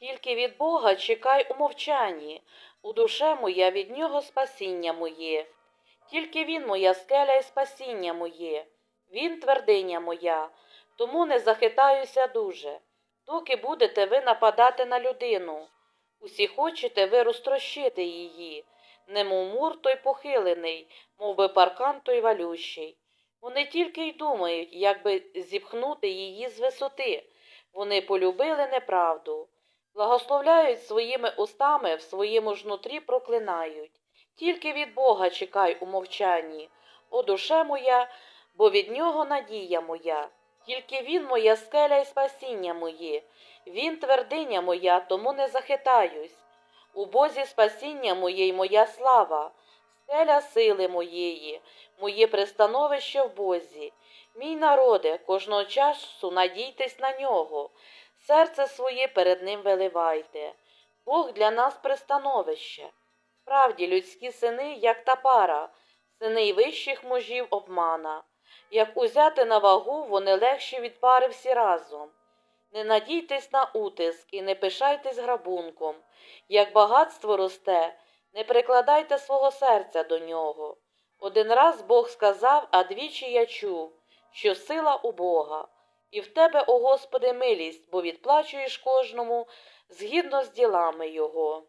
Тільки від Бога чекай у мовчанні, у душе моя від нього спасіння моє. Тільки він моя скеля і спасіння моє, він твердиня моя, тому не захитаюся дуже. Доки будете ви нападати на людину, усі хочете ви розтрощити її, немов мур той похилений, мов би паркан той валющий. Вони тільки й думають, як би зіпхнути її з висоти. Вони полюбили неправду, благословляють своїми устами, в своєму ж нутрі проклинають. Тільки від Бога чекай у мовчанні, о душе моя, бо від нього надія моя. Тільки він моя скеля і спасіння моє, він твердиня моя, тому не захитаюсь. У Бозі спасіння моє й моя слава, скеля сили моєї, моє пристановище в Бозі. Мій народе, кожного часу надійтесь на нього, серце своє перед ним виливайте. Бог для нас пристановище. Справді, людські сини, як та пара, сини й вищих мужів обмана. Як узяти на вагу, вони легші від пари всі разом. Не надійтесь на утиск і не пишайтесь грабунком. Як багатство росте, не прикладайте свого серця до нього. Один раз Бог сказав, а двічі я чув, що сила у Бога. І в тебе, о Господи, милість, бо відплачуєш кожному згідно з ділами Його.